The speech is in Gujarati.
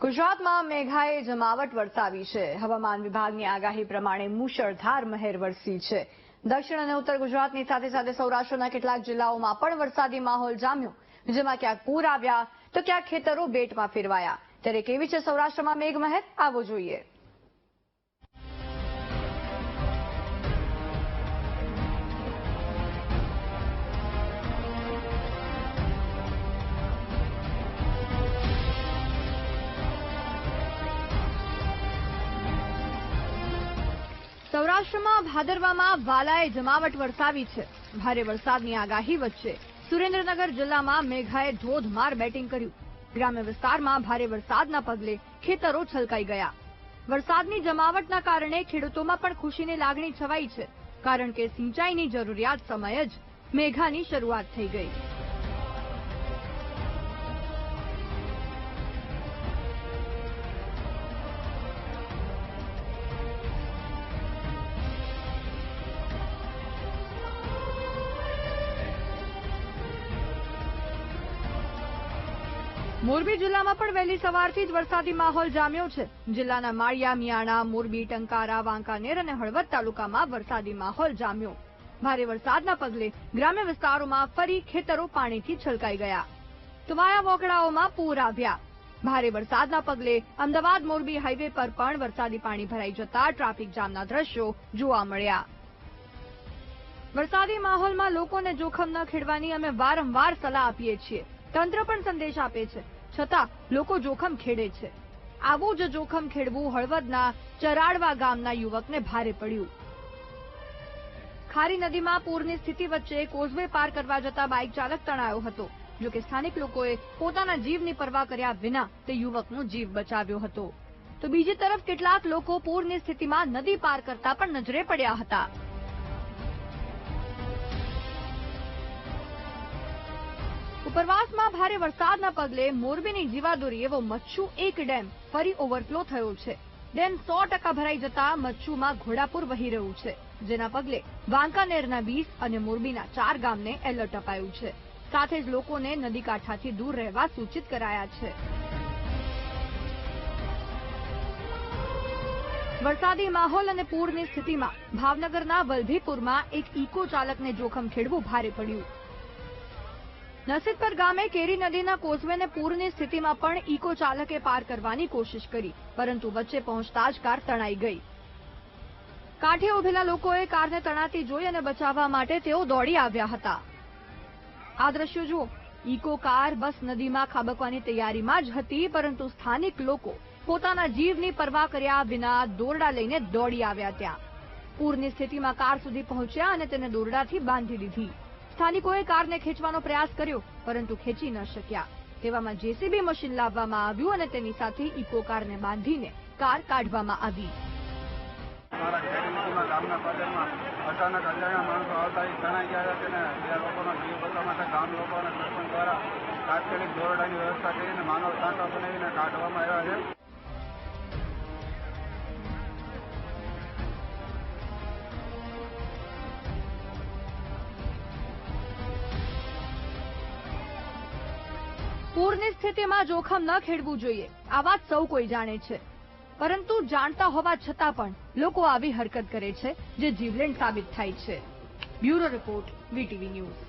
ગુજરાતમાં મેઘાએ જમાવટ વરસાવી છે. હવામાન વિભાગની આગાહી પ્રમાણે મુશળધાર મહેર વરસી છે. દક્ષિણ અને ઉત્તર ગુજરાતની સાથે સાથે સૌરાષ્ટ્રના કેટલાક જિલ્લાઓમાં પણ વરસાદી માહોલ જામ્યો. જેમાં ક્યાંક પૂર આવ્યા તો ક્યાંક ખેતરો બેટમાં ફેરવાયા. ત્યારે કેવી છે સૌરાષ્ટ્રમાં મેઘમહેર? આવો જોઈએ. સૌરાષ્ટ્રમાં ભાદરવામાં વાલાએ જમાવટ વરસાવી છે. ભારે વરસાદની આગાહી વચ્ચે સુરેન્દ્રનગર જિલ્લામાં મેઘાએ ધોધમાર બેટિંગ કર્યું. ગ્રામ્ય વિસ્તારમાં ભારે વરસાદના પગલે ખેતરો છલકાઈ ગયા. વરસાદની જમાવટના કારણે ખેડૂતોમાં પણ ખુશીની લાગણી છવાઈ છે, કારણ કે સિંચાઈની જરૂરિયાત સમયે જ મેઘાની શરૂઆત થઈ ગઈ. મોરબી જિલ્લામાં પણ વહેલી સવારથી જ વરસાદી માહોલ જામ્યો છે. જિલ્લાના માળિયા, મિયાણા, મોરબી, ટંકારા, વાંકાનેર અને હળવદ તાલુકામાં વરસાદી માહોલ જામ્યો. ભારે વરસાદના પગલે ગ્રામ્ય વિસ્તારોમાં ફરી ખેતરો પાણીથી છલકાઈ ગયા. તવાયા વોકડાઓમાં પૂર આવ્યા. ભારે વરસાદના પગલે અમદાવાદ, મોરબી હાઈવે પર પણ વરસાદી પાણી ભરાઈ જતા ટ્રાફિક જામના દ્રશ્યો જોવા મળ્યા. વરસાદી માહોલમાં લોકોને જોખમ ન ખેડવાની અમે વારંવાર સલાહ આપીએ છીએ. તંત્ર પણ સંદેશ આપે છે. છતાં લોકો જોખમ ખેડે છે. આવું જ જોખમ ખેડવું હળવદના ચરાડવા ગામના યુવકને ભારે પડ્યું. ખારી નદીમાં પૂરની સ્થિતિ વચ્ચે કોઝવે પાર કરવા જતા બાઇક ચાલક તણાયો હતો. જો કે સ્થાનિક લોકોએ પોતાના જીવની પરવા કર્યા વિના તે યુવકનો જીવ બચાવ્યો હતો. તો બીજી તરફ કેટલાક લોકો પૂરની સ્થિતિમાં નદી પાર કરતા પણ નજરે પડ્યા હતા. ઉપરવાસમાં ભારે વરસાદના પગલે મોરબીની જીવાદોરી એવો મચ્છુ એક ડેમ ફરી ઓવરફ્લો થયો છે. ડેમ સો ભરાઈ જતા મચ્છુમાં ઘોડાપુર વહી રહ્યું છે, જેના પગલે વાંકાનેરના વીસ અને મોરબીના ચાર ગામને એલર્ટ અપાયું છે. સાથે જ લોકોને નદી કાંઠાથી દૂર રહેવા સૂચિત કરાયા છે. વરસાદી માહોલ અને પૂરની સ્થિતિમાં ભાવનગરના વલભીપુરમાં એક ઇકો ચાલકને જોખમ ખેડવું ભારે પડ્યું. નસીદપર ગામે કેરી નદીના કોઝવેને પૂરની સ્થિતિમાં પણ ઇકો ચાલકે પાર કરવાની કોશિશ કરી, પરંતુ વચ્ચે પહોંચતા જ કાર તણાઈ ગઈ. કાંઠે ઉભેલા લોકોએ કારને તણાતી જોઈ અને બચાવવા માટે તેઓ દોડી આવ્યા હતા. આ દ્રશ્યો જુઓ, ઇકો કાર, બસ નદીમાં ખાબકવાની તૈયારીમાં જ હતી, પરંતુ સ્થાનિક લોકો પોતાના જીવની પરવા કર્યા વિના દોરડા લઈને દોડી આવ્યા ત્યાં. પૂરની સ્થિતિમાં કાર સુધી પહોંચ્યા અને તેને દોરડાથી બાંધી દીધી. સ્થાનિકોએ કારને ખેંચવાનો પ્રયાસ કર્યો, પરંતુ ખેંચી ન શક્યા. તેવામાં જેસીબી મશીન લાવવામાં આવ્યું અને તેની સાથે ઇકો કારને બાંધીને કાર કાઢવામાં આવી. મારા ખેડૂતોના ગામના બજારમાં અચાનક અજાણ્યા માણસો આવતા એ તણાઈ ગયા હતા. તેને બે લોકોનો જીવ બચવા માટે ગામ લોકો અને સરપંચ દ્વારા તાત્કાલિક દોરડાની વ્યવસ્થા કરીને માનવ સાંટા બનાવીને કાઢવામાં આવ્યા છે. પૂરની સ્થિતિમાં જોખમ ન ખેડવું જોઈએ. આ વાત સૌ કોઈ જાણે છે. પરંતુ જાણતા હોવા છતાં પણ લોકો આવી હરકત કરે છે, જે જીવલેણ સાબિત થાય છે. Bureau report, VTV news.